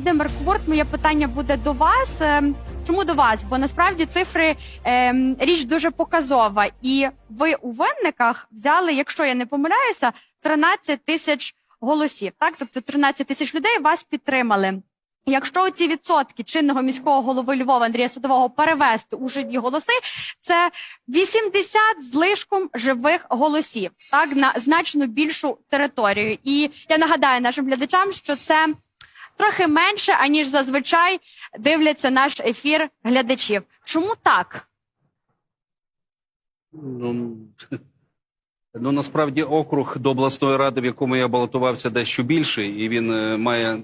Володимир Курт, моє питання буде до вас. Ем, Чому до вас? Бо насправді цифри ем, річ дуже показова, і ви у винниках взяли, якщо я не помиляюся, 13 тисяч голосів. Так, тобто 13 тисяч людей вас підтримали. Якщо ці відсотки чинного міського голови Львова Андрія Садового перевести у живі голоси, це 80 з лишком живих голосів, так на значно більшу територію. І я нагадаю нашим глядачам, що це трохи менше аніж зазвичай дивляться наш ефір глядачів. Чому так? Ну, ну насправді округ до обласної ради, в якому я балотувався, дещо більший, і він е, має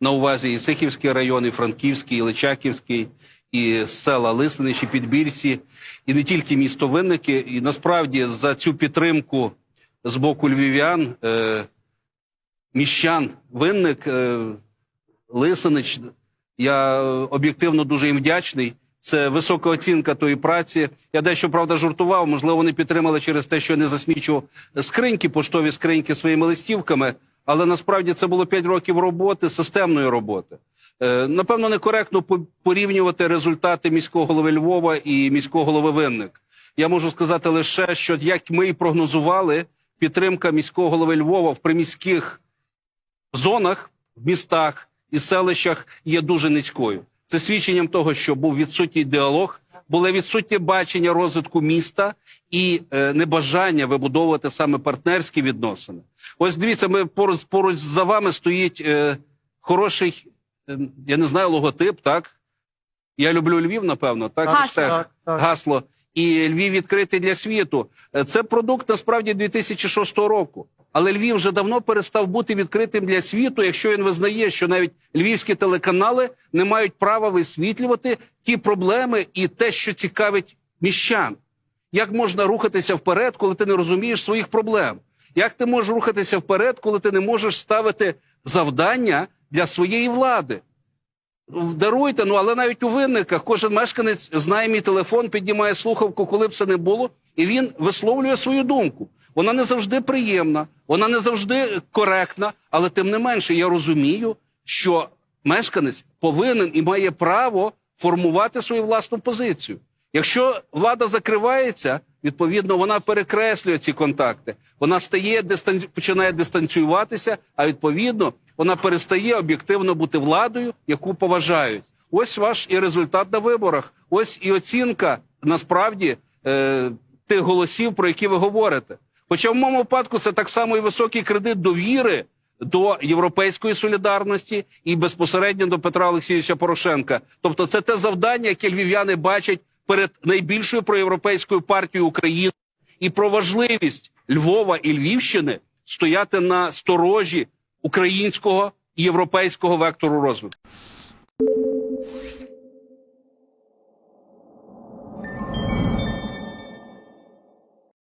на увазі і Сихівський район, і Франківський, і Личаківський, і села Лисинич, і Підбірці, і не тільки місто Винники. І насправді за цю підтримку з боку львів'ян, е, міщан, Винник, е, Лисинич, я е, об'єктивно дуже їм вдячний. Це висока оцінка тої праці. Я дещо правда жартував. Можливо, вони підтримали через те, що я не засмічував скриньки, поштові скриньки своїми листівками. Але насправді це було 5 років роботи, системної роботи. Е, напевно, некоректно по- порівнювати результати міського голови Львова і міського голови Винник. Я можу сказати лише, що як ми і прогнозували, підтримка міського голови Львова в приміських зонах, в містах і селищах є дуже низькою. Це свідченням того, що був відсутній діалог, було відсутнє бачення розвитку міста і е, небажання вибудовувати саме партнерські відносини. Ось дивіться, ми поруч, поруч за вами стоїть е, хороший, е, я не знаю, логотип, так? Я люблю Львів, напевно, так? Гасло. Хештег, Так, так. гасло. І Львів відкритий для світу. Е, Це продукт насправді 2006 року. Але Львів вже давно перестав бути відкритим для світу, якщо він визнає, що навіть львівські телеканали не мають права висвітлювати ті проблеми і те, що цікавить міщан. Як можна рухатися вперед, коли ти не розумієш своїх проблем? Як ти можеш рухатися вперед, коли ти не можеш ставити завдання для своєї влади? Даруйте, ну але навіть у винниках кожен мешканець знає мій телефон, піднімає слухавку, коли б це не було, і він висловлює свою думку. Вона не завжди приємна, вона не завжди коректна, але тим не менше я розумію, що мешканець повинен і має право формувати свою власну позицію. Якщо влада закривається, відповідно вона перекреслює ці контакти. Вона стає дистан... починає дистанціюватися, а відповідно вона перестає об'єктивно бути владою, яку поважають. Ось ваш і результат на виборах. Ось і оцінка насправді е, тих голосів, про які ви говорите. Хоча в моєму випадку це так само і високий кредит довіри до європейської солідарності і безпосередньо до Петра Олексійовича Порошенка. Тобто, це те завдання, яке львів'яни бачать перед найбільшою проєвропейською партією України, і про важливість Львова і Львівщини стояти на сторожі українського і європейського вектору розвитку.